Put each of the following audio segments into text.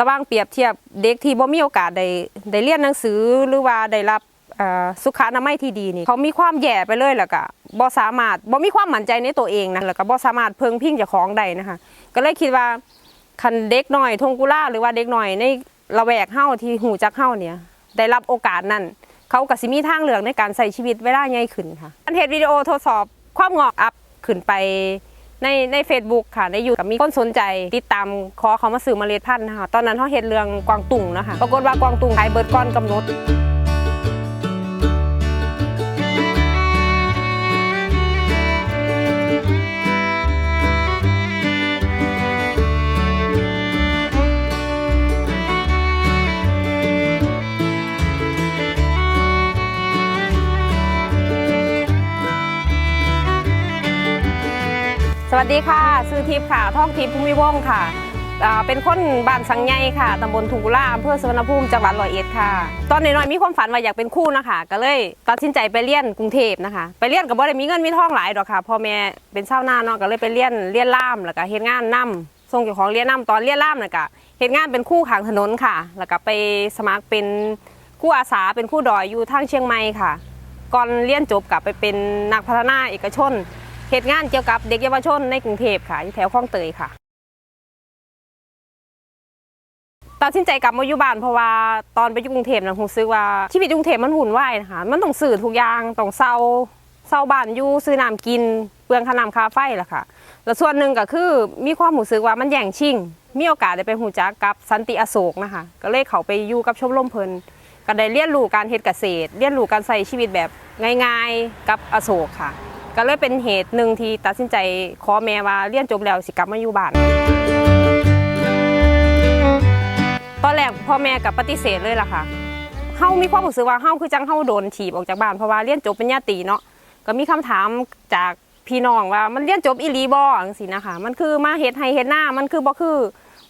ระว่างเปรียบเทียบเด็กที่บ่มีโอกาสได้ได้เรียนหนังสือหรือว่าได้รับสุขอนามัยที่ดีนี่ เขามีความแย่ไปเลยแล้วก็บ่สามารถบ่มีความมั่นใจในตัวเองนะแล้วก็บ่สามารถเพิงพิงเจ้าของได้นะคะ ก็เลยคิดว่าคันเด็กหน้อยทงกุล่าหรือว่าเด็กหน้อยในละแวกเฮาที่หูจักเฮาเนี่ย ได้รับโอกาสนั้นเขาก็สิมีทางเลือกในการใช้ชีวิตเวลาใหญ่ขึ้นค่ะอันเฮ็ดวิดีโอทดสอบความงอกอัพขึ้นไป ในใน Facebook ค่ะในยูกับมีคนสนใจ ติดตามขอเขามาซื้อเมล็ดพันธุ์นะคะตอนนั้นเขาเห็ดเรื่องกวางตุงนะคะปรากฏว่ากวางตุงขายเบิร์ดก้อนกำหนด สวัสดีค่ะซื้อทิพย์ค่ะท่องทิพย์ภูมิวงศ์ค่ะเป็นคนบ้านสังไงค่ะตำบลทุงกุล่าอำเภอสุวนภูมิจังหวัดร้อยเอ็ดค่ะ ตอนน้อยๆมีความฝันว่าอยากเป็นครูนะคะก็เลยตัดสินใจไปเรียนกรุงเทพนะคะ ไปเรียนกับบ่ได้มีเงินมีทองหลายดอกค่ะพ่อแม่เป็นชาวนาเนาะก็เลยไปเรียนเรียนล่ามแล้วก็เฮ็ดงานนํส่งเจ้าของเรียนนํตอนเรียนล่ามน่ะก็เฮ็ดงานเป็นคู่ขางถนนค่ะ แล้วก็ไปสมัครเป็นคู่อาสาเป็นคู่ดอยอยู่ทางเชียงใหม่ค่ะ ก่อนเรียนจบกลับไปเป็นนักพัฒนาเอกชน เหตุงานเกี่ยวกับเด็กเยาวชนในกรุงเทพค่ะอยู่แถวคลองเตยค่ะตัดสินใจกลับมาอยู่บ้านเพราะว่าตอนไปอยู่กรุงเทพนะผมซื้อว่าชีวิตกรุงเทพมันหุ่นวายนะคะมันต้องซื้อทุกอย่างต้องเซาเซาบ้านอยู่ซื้อน้ำกินเปลืองค่าน้ำค่าไฟล่ะค่ะแล้วส่วนหนึ่งก็คือมีความรู้สึกว่ามันแย่งชิงมีโอกาสได้ไปหูจักกับสันติอโศกนะคะ ก็เลยเขาไปอยู่กับชมรมเพลินก็ได้เรียนรู้การเฮ็ดเกษตรเรียนรู้การใช้ชีวิตแบบง่าย ๆ กับอโศกค่ะ ก็เลยเป็นเหตุหนึ่งที่ตัดสินใจขอแม่ว่าเรียนจบแล้วสิกลับมาอยู่บ้านตอนแรกพ่อแม่กับปฏิเสธเลยล่ะค่ะเฮามีความรู้สึกว่าเฮาคือจังเฮาโดนถีบออกจากบ้านเพราะว่าเรียนจบปริญญาตรีเนาะก็มีคำถามจากพี่น้องว่ามันเรียนจบอีหลีบ่จังซี่นะคะมันคือมาเฮ็ดให้เฮ็ดหน้ามันคือบ่คือ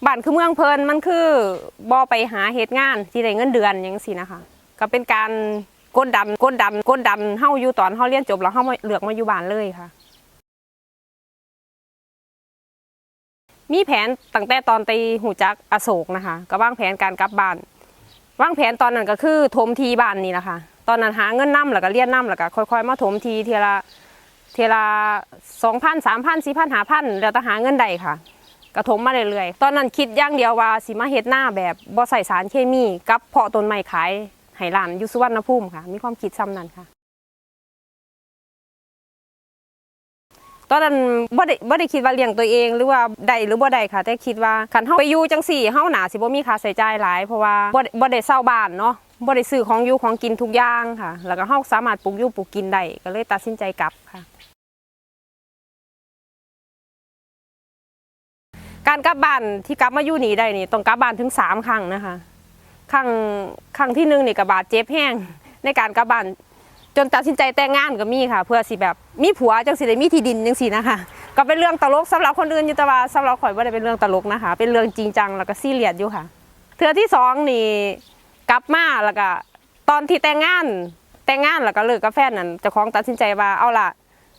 บ้านคือเมืองเพิ่นมันคือบ่ไปหาเฮ็ดงานที่ได้เงินเดือนจังซี่นะคะก็เป็นการ กดดันกดดันกดดันเฮาอยู่ตอนเฮาเรียนจบแล้วเฮามาเลือกมาอยู่บ้านเลยค่ะ มีแผนตั้งแต่ตอนไปหูจักอโศกนะคะ ก็วางแผนการกลับบ้านวางแผนตอนนั้นก็คือถมทีบ้านนี่แหละค่ะตอนนั้นหาเงินนํแล้วก็เรียนนํแล้วก็ค่อยๆ มาถมทีเทีละเทีละสองพันสามพันสี่พันหาพันแล้วแต่หาเงินใดค่ะก็ถมมาเรื่อยๆ ตอนนั้นคิดอย่างเดียวว่าสิมาเฮ็ดหน้าแบบบ่ใส่สารเคมีกับเพาะต้นไม้ขาย ให้ร้านอยู่สุวรรณภูมิค่ะ มีความคิดซ้ำนั้นค่ะ ตอนนั้นบ่ได้บ่ได้คิดว่าเลี้ยงตัวเองหรือว่าได้หรือบ่ได้ค่ะ แต่คิดว่าคันเฮาไปอยู่จังซี่เฮาหนาสิบ่มีค่าใช้จ่ายหลายเพราะว่าบ่ได้บ่ได้เช่าบ้านเนาะบ่ได้ซื้อของอยู่ของกินทุกอย่างค่ะ แล้วก็เฮาสามารถปลูกอยู่ปลูกกินได้ก็เลยตัดสินใจกลับค่ะการกลับบ้านที่กลับมาอยู่นี่ได้นี่ต้องกลับบ้านถึงสามครั้งนะคะ ครั้งครั้งที่หนึ่งนี่ก็บาดเจ็บแห้งในการกลับบ้านจนตัดสินใจแต่งงานก็มีค่ะ เพื่อสิแบบมีผัวจังสิได้มีที่ดินจังสินะคะก็เป็นเรื่องตลกสำหรับคนอื่นอยู่แต่ว่าสำหรับข่อยบ่ได้เป็นเรื่องตลกนะคะ เป็นเรื่องจริงจังแล้วก็ซีเรียสอยู่ค่ะเทือที่สองนี่กลับมาแล้วก็ตอนที่แต่งงานแต่งงานแล้วก็เลิกกับแฟนนั่นเจ้าของตัดสินใจว่าเอาล่ะ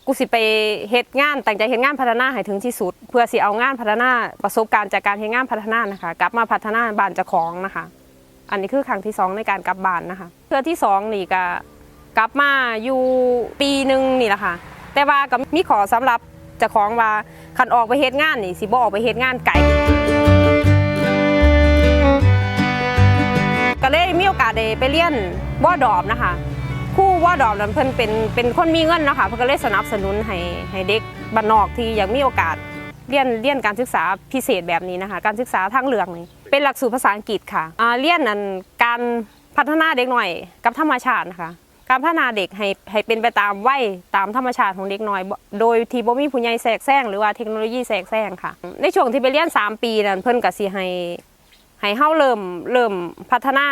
กูสิไปเฮ็ดงานตั้งใจเฮ็ดงานพัฒนาให้ถึงที่สุด เพื่อสิเอางานพัฒนาประสบการณ์จากการเฮ็ดงานพัฒนานะคะ กลับมาพัฒนาบ้านเจ้าของนะคะ อันนี้คือครั้งที่สองในการกลับบ้านนะคะเทือที่สองนี่ก็กลับมาอยู่ปีหนึ่งนี่แหละค่ะ แต่ว่าก็มีขอสำหรับจ้าของว่าคันออกไปเฮ็ดงานนี่สิบ่ออกไปเฮ็ดงานไกลก็เลยมีโอกาสได้ไปเรียนว่อดอบนะคะคู่ว่อดอบนั้นเพิ่นเป็นเป็นคนมีเงินเนาะคะเพิ่นก็เลยสนับสนุนให้ให้เด็กบ้านนอกที่อยากมีโอกาสเรียนเรียนการศึกษาพิเศษแบบนี้นะคะ การศึกษาทางเลือกนี่ เป็นหลักสูตรภาษาอังกฤษค่ะอ่าเรียนนั้นการพัฒนาเด็กหน่อยกับธรรมชาตินะคะการพัฒนาเด็กให้ให้เป็นไปตามวัยตามธรรมชาติของเด็กน้อย โดยที่บ่มีผู้ใหญ่แทรกแซงหรือว่าเทคโนโลยีแทรกแซงค่ะ ในช่วงที่ไปเรียน 3 ปีนั้นเพิ่นก็สิให้ให้เฮาเริ่มเริ่มพัฒนา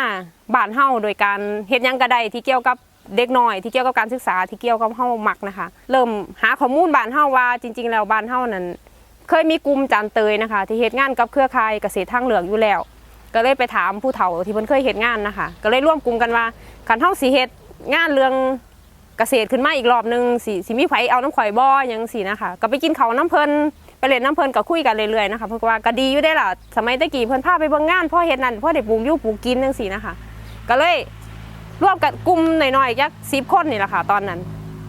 บ้านเฮาโดยการเฮ็ดหยังกระไดที่เกี่ยวกับเด็กน้อย ที่เกี่ยวกับการศึกษาที่เกี่ยวกับเฮามักนะคะ เริ่มหาข้อมูลบ้านเฮาว่าจริง ๆ แล้วบ้านเฮานั้น เคยมีกลุ่มจานเตยนะคะ ที่เฮ็ดงานกับเครือข่ายเกษตรทางเหลืองอยู่แล้ว ก็เลยไปถามผู้เฒ่าที่เพิ่นเคยเฮ็ดงานนะคะ ก็เลยร่วมกลุ่มกันว่าคันเฮาสิเฮ็ดงานเรื่องเกษตรขึ้นมาอีกรอบหนึงสิสิมีไผเอาน้ำข่อยบ่หยังสินะคะก็ไปกินเขาน้ำเพิ่นไปเล่นน้ำเพลินก็คุยกันเรื่อยๆนะคะเพิ่นก็ว่าก็ดีอยู่ได้ล่ะสมัยตะกี้เพิ่นพาไปเบิ่งงานพ่อเฮ็ดนั่นพ่อได้ปลูกยู่ปลูกกินจังซี่นะคะ ก็เลยร่วมกับกลุ่มหน่อยๆยักสิบคนนี่แหละค่ะ ตอนนั้น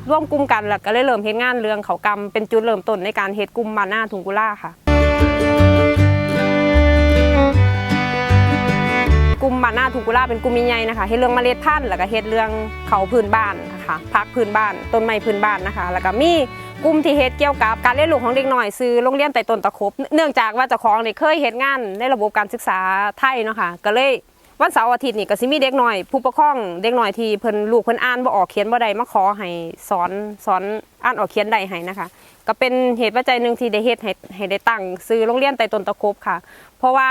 ร่วมกลุ่มกันแล้วก็เลยเริ่มเฮ็ดงานเรื่องเขากรรมเป็นจุดเริ่มต้นในการเฮ็ดกลุ่มมาน้าถุงกุล่าค่ะกลุ่มบานหน้าทุกุล่าเป็นกลุ่มใหญ่ๆนะคะเฮ็ดเรื่องเมล็ดพันธุ์แล้วก็เฮ็ดเรื่องเขาพื้นบ้านนะคะพักพื้นบ้านต้นไม้พื้นบ้านนะคะ แล้วก็มีกลุ่มที่เฮ็ดเกี่ยวกับการเรียนรู้ของเด็กน้อยซื้อโรงเรียนไต่ต้นตะครบเนื่องจากว่าเจ้าของเนี่ยเคยเฮ็ดงานในระบบการศึกษาไทยเนาะค่ะก็เลย วันเสาร์อาทิตย์นี่ก็สิมีเด็กหน้อย ผู้ปกครองเด็กหน้อยที่เพิ่นลูกเพิ่นอ่านบ่ออกเขียนบ่ได้มาขอให้สอนสอนอ่านออกเขียนได้ให้นะคะ ก็เป็นเหตุปัจจัยหนึ่งที่ได้เฮ็ดให้ให้ได้ตั้งซื้อโรงเรียนไต่ต้นตะคบค่ะ เพราะว่า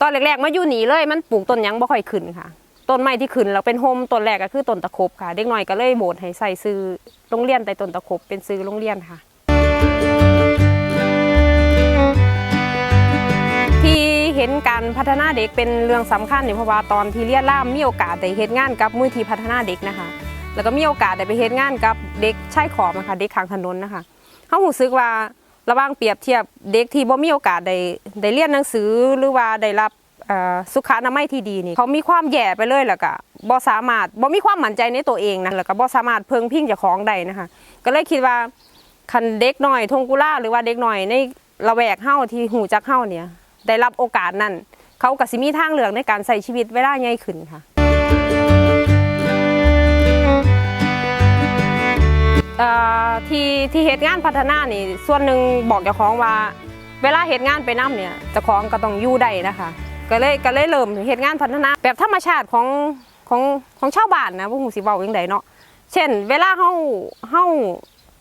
ตอนแรกๆมาอยู่หนีเลยมันปลูกต้นหยังบ่ค่อยขึ้นค่ะต้นไม้ที่ขึ้นแล้วเป็นโฮมต้นแรกก็คือต้นตะคบค่ะ เด็กหน้อยก็เลยโบสให้ใส่ซื้อโรงเรียนใต้ต้นตะคบเป็นซื้อโรงเรียนค่ะ ห็นการพัฒนาเด็กเป็นเรื่องสำคัญเนี่ยเพราะว่าตอนที่เรียนล่ามมีโอกาสได้เฮ็ดงานกับมูลที่พัฒนาเด็กนะคะ แล้วก็มีโอกาสได้ไปเฮ็ดงานกับเด็กชายขอบนะคะเด็กข้างถนนนะคะเขารู้สึกว่าระว่างเปรียบเทียบเด็กที่บ่มีโอกาสได้ได้เรียนหนังสือหรือว่าได้รับสุขอนามัยที่ดีนี่เขามีความแย่ไปเลยแล้วก็บ่สามารถบ่มีความมั่นใจในตัวเองนะแล้วก็บ่สามารถเพิ่งพิงเจ้าของได้นะคะ ก็เลยคิดว่าคันเด็กหน้อยทงกุล่าหรือว่าเด็กหน้อยในละแวกเฮาที่หูจักเฮาเนี่ย ได้รับโอกาสนั้น เขาก็สิมีทางเลือกในการใช้ชีวิตเวลาใหญ่ขึ้นค่ะเอ่อที่ที่เหตุงานพัฒนานี่ส่วนหนึ่งบอกเจ้าของว่า เวลาเหตุงานไปน้ำเนี่ยเจ้าของก็ต้องอยู่ได้นะคะ ก็เลยก็เลยเริ่มเหตุงานพัฒนา แบบธรรมชาติของของของชาวบ้านนะพวกหูสิเว้าจังไดเนาะเช่น เวลาเฮาเฮา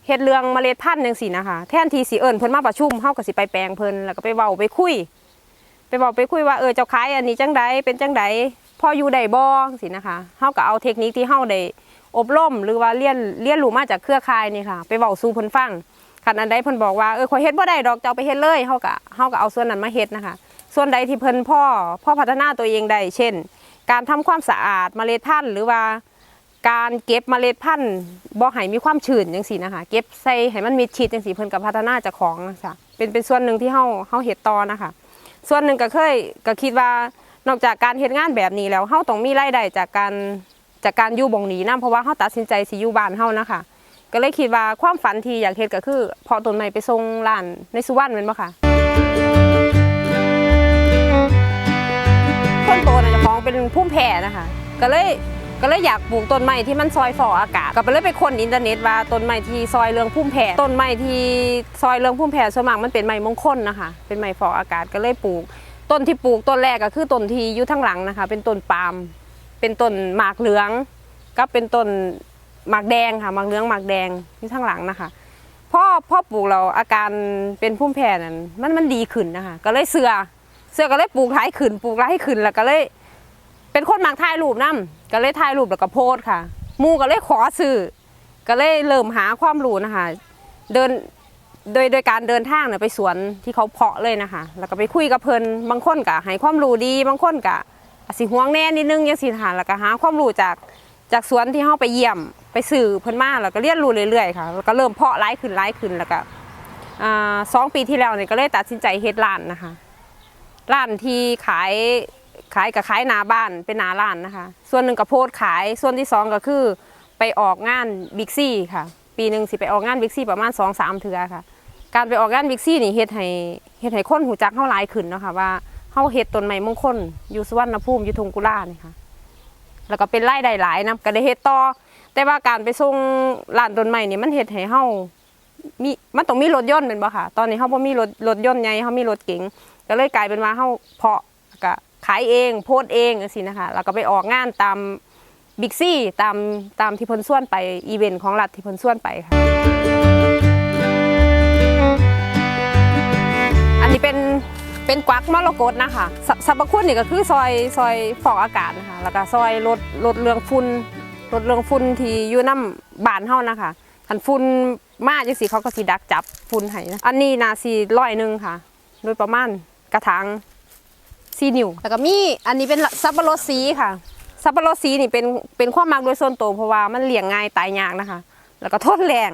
เฮ็ดเรื่องเมล็ดพันธุ์จังซี่นะคะ แทนที่สิเอิ้นเพิ่นมาประชุมเฮาก็สิไปแปลงเพิ่นแล้วก็ไปเว้าไปคุย บอกไปคุยว่าเออเจ้าขายอันนี้จังใดเป็นจังใดพออยู่ได้บ่สินะคะเฮาก็เอาเทคนิคที่เฮาได้อบรมหรือว่าเรียนเรียนรู้มาจากเครือข่ายนี่ค่ะ ไปเว้าสู่เพิ่นฟังคันอันใดเพิ่นบอกว่าเออข่อยเฮ็ดบ่ได้ดอกเจ้าไปเฮ็ดเลยเฮาก็เฮาก็เอาส่วนนั้นมาเฮ็ดนะคะ ส่วนใดที่เพิ่นพ่อพ่อพัฒนาตัวเองได้เช่น การทำความสะอาดเมล็ดพันธุ์หรือว่าการเก็บเมล็ดพันธุ์บ่ให้มีความชื้นจังซี่นะคะ เก็บใส่ให้มันมิดชิดจังซี่เพิ่นก็พัฒนาจากของนะคะเป็นเป็นส่วนหนึ่งที่เฮาเฮาเฮ็ดต่อนะคะ ส่วนหนึ่งก็เคยก็คิดว่านอกจากการเฮ็ดงานแบบนี้แล้วเฮาต้องมีรายได้จากการจากการอยู่บ่งนี้นะเพราะว่าเฮาตัดสินใจสิอยู่บ้านเฮานะคะก็เลยคิดว่าความฝันที่อยากเฮ็ดก็คือพอต้นไม้ไปส่งร้านในสุวรรณแม่นบ่ค่ะคนโตน่ะจะของเป็นภูมิแพ้นะคะก็เลย ก็เลยอยากปลูกต้นไม้ที่มันซอยฝ่ออากาศ ก็ไปเลยไปค้นอินเทอร์เน็ตว่าต้นไม้ที่ซอยเรื่องภูมิแพ้ต้นไม้ที่ซอยเรื่องภูมิแพ้ส่วนมากมันเป็นไม้มงคลนะคะ เป็นไม้ฝ่ออากาศก็เลยปลูก ต้นที่ปลูกต้นแรกก็คือต้นที่อยู่ทั้งหลังนะคะ เป็นต้นปาล์มเป็นต้นหมากเหลืองก็เป็นต้นหมากแดงค่ะหมากเหลืองหมากแดงอยู่ทั้งหลังนะคะพ่อพ่อปลูกเราอาการเป็นภูมิแพ้นั้นมันมันดีขึ้นนะคะ ก็เลยเสือเสือก็เลยปลูกท้ายขึ้นปลูกท้ายขึ้นแล้วก็เลย เป็นคนมักถ่ายรูปนํก็เลยถ่ายรูปแล้วก็โพสค่ะมู่ก็เลยขอซื้อก็เลยเริ่มหาความรู้นะคะ เดินโดยโดยการเดินทางเนี่ยไปสวนที่เขาเพาะเลยนะคะ แล้วก็ไปคุยกับเพิ่นบางคนก็ให้ความรู้ดี บางคนก็อสิห่วงแน่นิดนึงยังสิค่ะแล้วก็หาความรู้จากจากสวนที่เฮาไปเยี่ยมไปสื่อเพิ่นมาแล้วก็เรียนรู้เรื่อยๆค่ะแล้วก็เริ่มเพาะร้ายขึ้นร้ายขึ้นแล้วก็สองปีที่แล้วเนี่ยก็เลยตัดสินใจเฮ็ดร้านนะคะร้านที่ขาย ขายกับขายหนาบ้านเป็นหนาร้านนะคะ ส่วนหนึ่งก็โพสต์ขายส่วนที่สองก็คือไปออกงานบิ๊กซี่ค่ะ ปีหนึ่งสิไปออกงานบิ๊กซี่ประมาณสองสามเทือค่ะ การไปออกงานบิ๊กซี่นี่เฮ็ดให้เฮ็ดให้คนหูจักเฮาหลายขึ้นเนาะค่ะว่าเฮาเฮ็ดต้นไม้มงคลอยู่สุวรรณภูมิอยู่ทงกุลานี่ค่ะ แล้วก็เป็นรายได้หลายนะก็ได้เฮ็ดต่อแต่ว่าการไปส่งร้านต้นไม้นี่มันเฮ็ดให้เฮามีมันต้องมีรถยนต์เป็นบ่ค่ะ ตอนนี้เฮาบ่มีรถรถยนต์ใหญ่เฮามีรถเก๋งก็เลยกลายเป็นว่าเฮาเพาะก็ ขายเองโพสเองจังซี่นะคะแล้วก็ไปออกงานตามบิ๊กซี่ตามตามที่พนส่วนไปอีเวนต์ของรัฐที่พนส่วนไปค่ะอันนี้เป็นเป็นกวักมรกตนะคะสสรรพคุณนี่ก็คือซอยซอยฟอกอากาศนะคะแล้วก็ซอยลดลดเรื่องฝุ่นลดเรื่องฝุ่นที่อยู่น้ำบานเฮานะคะคันฝุ่นมาจังสิเขาก็สิดักจับฝุ่นให้นะอันนี้นาสีร้อยหนึ่งค่ะ โดยประมาณกระถาง ซีนิวแล้วก็มีอันนี้เป็นสับปะรดสีค่ะสับปะรดสีนี่เป็นเป็นความมักโดยส่วนตัวเพราะว่ามันเลี้ยงง่ายตายยากนะคะ แล้วก็ทนแรง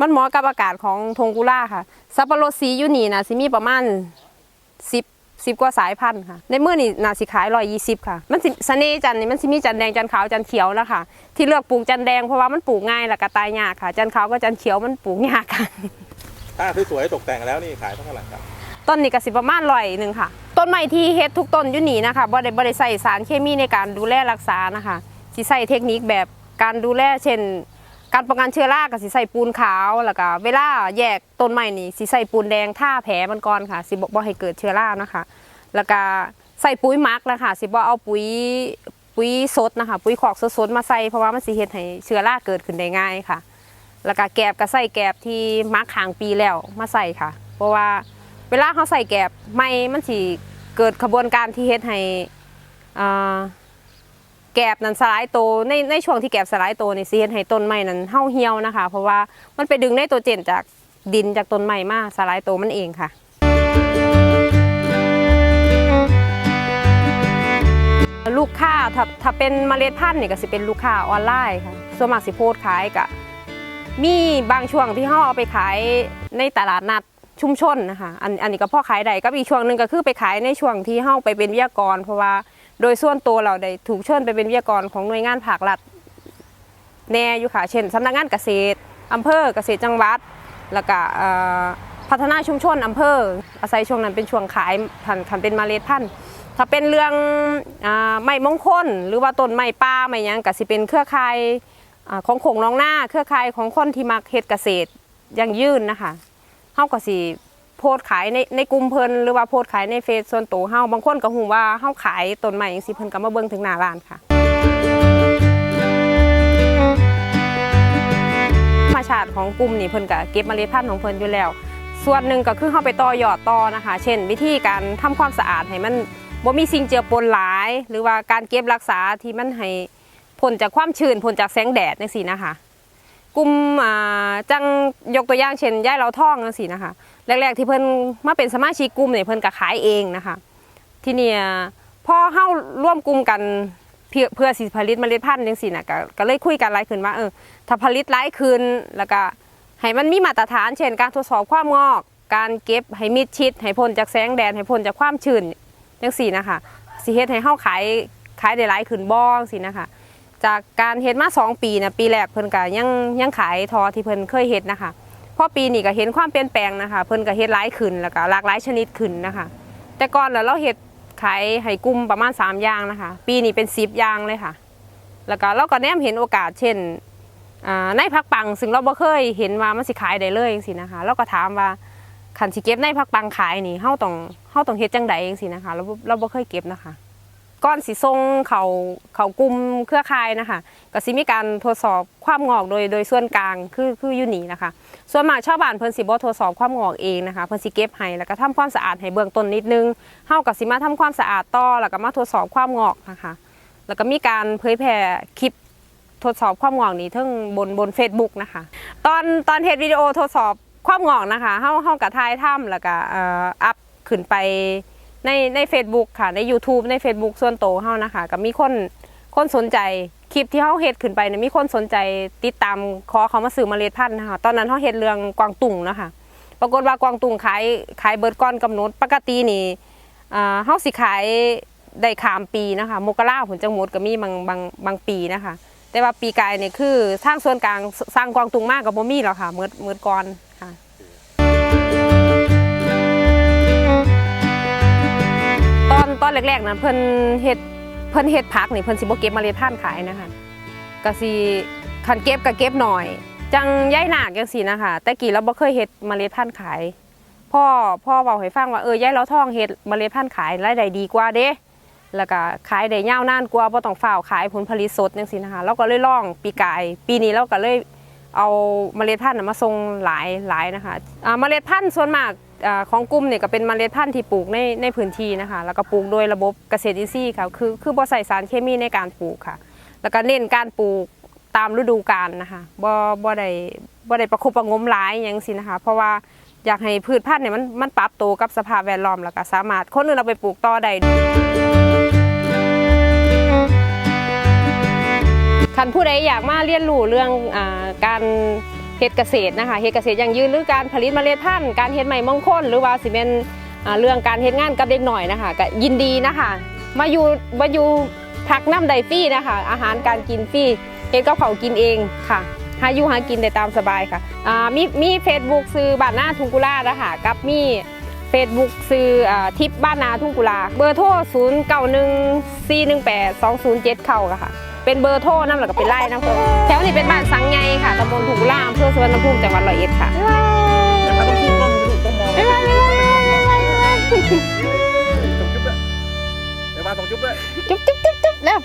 มันเหมาะกับอากาศของทงกุล่าค่ะสับปะรดสีอยู่นี่นะสิมีประมาณ10 10กว่าสายพันธุ์ค่ะ ในเมื้อนี่นาสิขาย120ค่ะ มันสเสน่จันนี่มันสิมีจันแดงจันขาวจันเขียวนะคะ ที่เลือกปลูกจันแดงเพราะว่ามันปลูกง่ายและก็ตายยากค่ะ จันขาวกับจันเขียวมันปลูกยากค่ะถ้าสวยๆตกแต่งแล้วนี่ขายเท่าไหร่ครับ ต้นนี้ก็สิประมาณร้อยหนึ่งค่ะ ต้นไม้ที่เฮ็ดทุกต้นอยู่นี่นะคะบ่ได้บ่ได้ใส่สารเคมีในการดูแลรักษานะคะสิใส่เทคนิคแบบการดูแลเช่น การป้องกันเชื้อราก็สิใส่ปูนขาวแล้วก็เวลาแยกต้นไม้นี่สิใส่ปูนแดงท่าแผลมันก่อนค่ะ สิบ่บ่ให้เกิดเชื้อรานะคะ แล้วก็ใส่ปุ๋ยมักนะคะสิบ่เอาปุ๋ยปุ๋ยสดนะคะ ปุ๋ยขอกสดๆมาใส่เพราะว่ามันสิเฮ็ดให้เชื้อราเกิดขึ้นได้ง่ายค่ะ แล้วก็แกบก็ใส่แกบที่มักขางปีแล้วมาใส่ค่ะ เพราะว่า เวลาเขาใส่แกบไม่มันสิเกิดขบวนการที่เฮ็ดให้แกบนั้นสลายโตในในช่วงที่แกบสลายโตัวนี่สิเฮ็ดให้ต้นไม้นั้นเห่าเหี่ยวนะคะ เพราะว่ามันไปดึงไนโตรเจนจากดินจากต้นไม้มาสลายโตมันเองค่ะลูกค้าถ้าถ้าเป็นเมล็ดพันธุ์นี่ก็สิเป็นลูกค้าออนไลน์ค่ะส่วนมากสิโพสขายกะมีบางช่วงที่เขาเอาไปขายในตลาดนัด ชุมชนนะคะอันอันนี้ก็พ่อขายได้ก็อีกช่วงหนึ่งก็คือไปขายในช่วงที่เขาไปเป็นวิทยากร เพราะว่าโดยส่วนตัวเราได้ถูกเชิญไปเป็นวิทยากรของหน่วยงานภาครัฐแน่อยู่ค่ะ เช่นสำนักงานเกษตรอำเภอเกษตรจังหวัด แล้วก็พัฒนาชุมชนอำเภอ อาศัยช่วงนั้นเป็นช่วงขายทันทันเป็นมาเล็ดพันธุ์ถ้าเป็นเรื่องอไม้มงคล หรือว่าต้นไม้ป่าไม้ยังก็สิเป็นเครือข่ายอของโขงน้องหน้า เครือข่ายของคนที่มักเฮ็ดเกษตรยังยืนนะคะาก็สิโพสขายในในกลุ่มเพิ่นหรือว่าโพสขายในเฟซส่วนตัวเฮาบางคนก็ฮู้ว่าเฮาขายต้นไม้จังซี่เพิ่นก็มาเบิ่งถึงหน้าร้านค่ะธรรมชาติของกลุ่มนี่เพิ่นก็เก็บเมล็ดพันธุ์ของเพิ่นอยู่แล้ว ส่วนหนึ่งก็คือเข้าไปต่อยอดต่อนะคะ เช่น วิธีการทำความสะอาดให้มันบ่มีสิ่งเจือปนหลาย หรือว่าการเก็บรักษาที่มันให้พ้นจากความชื้นพ้นจากแสงแดดจังซี่นะคะ กลุ่มอ่าจังยกตัวอย่างเช่นย่ายเราท่องจังซี่นะคะ แรกๆที่เพิ่นมาเป็นสมาชิกกลุ่มเนี่ยเพิ่นก็ขายเองนะคะ ทีเนี้ยพอเฮาร่วมกลุ่มกันเพื่อเพื่อสิผลิตเมล็ดพันธุ์จังซี่น่ะก็ก็เลยคุยกันหลายขึ้นว่าเออถ้าผลิตหลายขึ้นแล้วก็ให้มันมีมาตรฐาน เช่น การทดสอบความงอก การเก็บให้มิดชิด ให้พ้นจากแสงแดดให้พ้นจากความชื้นจังซี่นะคะสิเฮ็ดให้เฮาขายขายได้หลายขึ้นบ่จังซี่นะคะ จากการเฮ็ดมาสองปีนะปีแรกเพิ่นก็ยังยังขายทอที่เพิ่นเคยเฮ็ดนะคะพอปีนี้ก็เห็นความเปลี่ยนแปลงนะคะ เพิ่นก็เฮ็ดหลายขึ้นแล้วก็หลากหลายชนิดขึ้นนะคะ แต่ก่อนเราเฮ็ดขายให้กลุ่มประมาณ 3 อย่างนะคะ ปีนี้เป็น10อย่างเลยค่ะ แล้วก็เราก็แนมเห็นโอกาสเช่นอ่าในพักปังซึ่งเราบ่เคยเห็นว่ามันสิขายได้เลยจังซี่นะคะเราก็ถามว่าคันสิเก็บในพักปังขายนี่เฮาต้องเฮาต้องเฮ็ดจังใดจังซี่นะคะเราเราบ่เคยเก็บนะคะ ก้อนสีทรงเขาเขากลุ่มเครือข่ายนะคะก็สิมีการทดสอบความงอกโดยโดยส่วนกลางคือคืออยูนี่นะคะ ส่วนมากชาวบ้านเพิ่นสิบ่ทดสอบความงอกเองนะคะเพิ่นสิเก็บให้แล้วก็ทำความสะอาดให้เบื้องต้นนิดนึงเฮาก็สิมาทำความสะอาดต่อแล้วก็มาทดสอบความงอกนะคะ แล้วก็มีการเผยแพร่คลิปทดสอบความงอกนี้ทั้งบนบน Facebook นะคะ ตอนตอนเฮ็ดวิดีโอทดสอบความงอกนะคะเฮาเฮาก็ถ่ายทำแล้วก็เอ่ออัพขึ้นไป ในใน Facebook ค่ะใน YouTube ใน Facebook ส่วนโตเฮานะคะก็มีคนคนสนใจคลิปที่เฮาเฮ็ดขึ้นไปเนี่ยมีคนสนใจติดตามขอเขามาซื้อเมล็ดพันธุ์นะคะตอนนั้นเฮาเฮ็ดเรื่องกวางตุงนะคะปรากฏว่ากวางตุงขายขายเบิดก่อนกำหนดปกตินี่อ่าเฮาสิขายได้ขามปีนะคะมกราผลจังหมดก็มีบางบางบางปีนะคะ แต่ว่าปีกายเนี่ยคือทางส่วนกลางสร้างกวางตุงมากกับบ่มีแล้วค่ะเมื่อเมื่อก่อน ตอนแรกๆนะเพิ่นเฮ็ดเพิ่นเฮ็ดผักนี่เพิ่นสิบ่เก็บเมล็ดพันธุ์ขายนะคะก็สิคันเก็บก็เก็บหน่อย จังย้ายหนากจังซี่นะคะแต่กี้เราบ่เคยเฮ็ดเมล็ดพันธุ์ขายพ่อพ่อเว้าให้ฟังว่าเออยายเราท่องเฮ็ดเมล็ดพันธุ์ขายรายได้ดีกว่าเด้แล้วก็ขายได้ยาวนานกว่าบ่ต้องฝ้าวขายผลผลิตสดจังซี่นะคะเราก็เลยลองปีกาย ปีนี้เราก็เลยเอาเมล็ดพันธุ์มาส่งหลายหลายนะคะอ่าเมล็ดพันธุ์ส่วนมาก ของกลุ่มเนี่ยก็เป็นเมล็ดพันธุ์ที่ปลูกในในพื้นที่นะคะ แล้วก็ปลูกโดยระบบเกษตรอินทรีย์ค่ะคือคือบ่ใส่สารเคมีในการปลูกค่ะ แล้วก็เน้นการปลูกตามฤดูกาลนะคะบ่บ่ได้บ่ได้ประคบประงมหลายอย่างสินะคะ เพราะว่าอยากให้พืชพันธุ์เนี่ยมันมันปรับตัวกับสภาพแวดล้อมแล้วก็สามารถคนอื่นเราไปปลูกต่อได้คันผู้ใดอยากมาเรียนรู้เรื่องอการ เฮ็ดเกษตรนะคะเฮ็ดเกษตรอย่างยืนหรือการผลิตเมล็ดพันธุ์การเฮ็ดไม้มงคลหรือว่าสิเป็นเรื่องการเฮ็ดงานกับเด็กหน่อยนะคะก็ยินดีนะคะ มาอยู่มาอยู่พักน้ำไดฟรี่นะคะ อาหารการกินฟรี่เฮ็ดกับเขากินเองค่ะหาอยู่หากินได้ตามสบายค่ะมีมีเฟซบุ๊กซื้อบ้านหน้าทุ่งกุลานะคะกับมีเฟซบุ๊กซื้ออทิปบ้านนาทุ่งกุลา เบอร์โทร 0 9 1 4 1 8 2 0 7 เข้าค่ะ เป็นเบอร์โทรน้ำหลักก็เป็นไล่น้ำเณแถวนี้เป็นบ้านสังไงค่ะตำบลถูกล่าอำเภอสุวรรณภูมิจังหวัดร้อยเอ็ดค่ะแล้วก็ต้องพูดว่ามีลูกต้องมองบ๊ายบายบ๊ายบายบ๊ายบายจุ๊บจุ๊บด้วยบ๊ายบายสองจุ๊บด้วยจุ๊บจุ๊บจุ๊บจุ๊บแล้ว